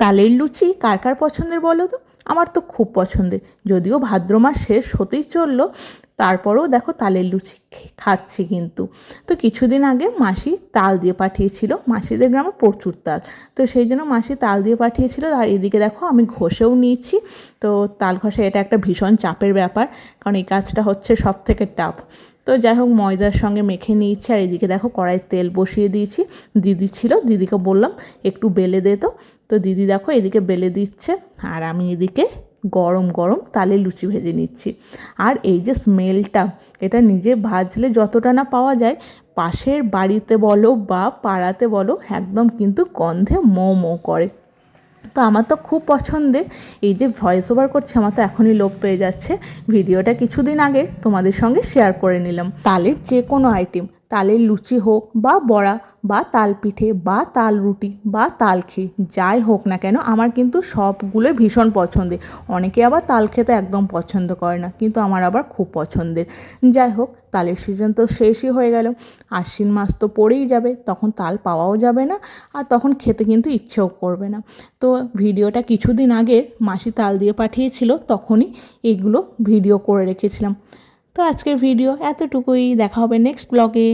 তালের লুচি কার কার পছন্দের বলো তো? আমার তো খুব পছন্দের। যদিও ভাদ্র মাস শেষ হতেই চলল, তারপরেও দেখো তালের লুচি খাচ্ছি কিন্তু। তো কিছুদিন আগে মাসি তাল দিয়ে পাঠিয়েছিল, মাসিদের গ্রামে প্রচুর তাল। তো সেই জন্য মাসি তাল দিয়ে পাঠিয়েছিল, আর এদিকে দেখো আমি ঘষেও নিয়েছি। তো তাল ঘষা এটা একটা ভীষণ চাপের ব্যাপার, কারণ এই কাজটা হচ্ছে সব থেকে টাফ। তো যাই হোক ময়দার সঙ্গে মেখে নিয়েছি। আর এদিকে দেখো কড়াই তেল বসিয়ে দিয়েছি। দিদি ছিল, দিদিকে বললাম, একটু বেলে দে তো। তো দিদি দেখো, এদিকে বেলে দিচ্ছে। আর আমি এদিকে গরম গরম তালে লুচি ভেজে নিচ্ছি। আর এই যে স্মেলটা এটা নিজে ভাজলে যতটা না পাওয়া যায়, পাশের বাড়িতে বলো বা পাড়াতে বলো, একদম কিন্তু গন্ধে মো মো করে। তো আমার তো খুব পছন্দের। এই যে ভয়েস ওভার করছে, আমার তো এখনই লোপ পেয়ে যাচ্ছে। ভিডিওটা কিছুদিন আগে তোমাদের সঙ্গে শেয়ার করে নিলাম। তালের যে কোনো আইটেম তালের লুচি হোক বা বড়া বা তাল পিঠে বা তাল রুটি বা তাল ক্ষীর যাই হোক না কেন, আমার কিন্তু সবগুলো ভীষণ পছন্দের। অনেকে আবার তাল খেতে একদম পছন্দ করে না, কিন্তু আমার আবার খুব পছন্দের। যাই হোক, তালের সিজন তো শেষই হয়ে গেল। আশ্বিন মাস তো পড়েই যাবে, তখন তাল পাওয়াও যাবে না, আর তখন খেতে কিন্তু ইচ্ছেও করবে না। তো ভিডিওটা কিছুদিন আগে মাসি তাল দিয়ে পাঠিয়েছিল, তখনই এইগুলো ভিডিও করে রেখেছিলাম। তো আজকের ভিডিও এতটুকুই। দেখা হবে নেক্সট ব্লগে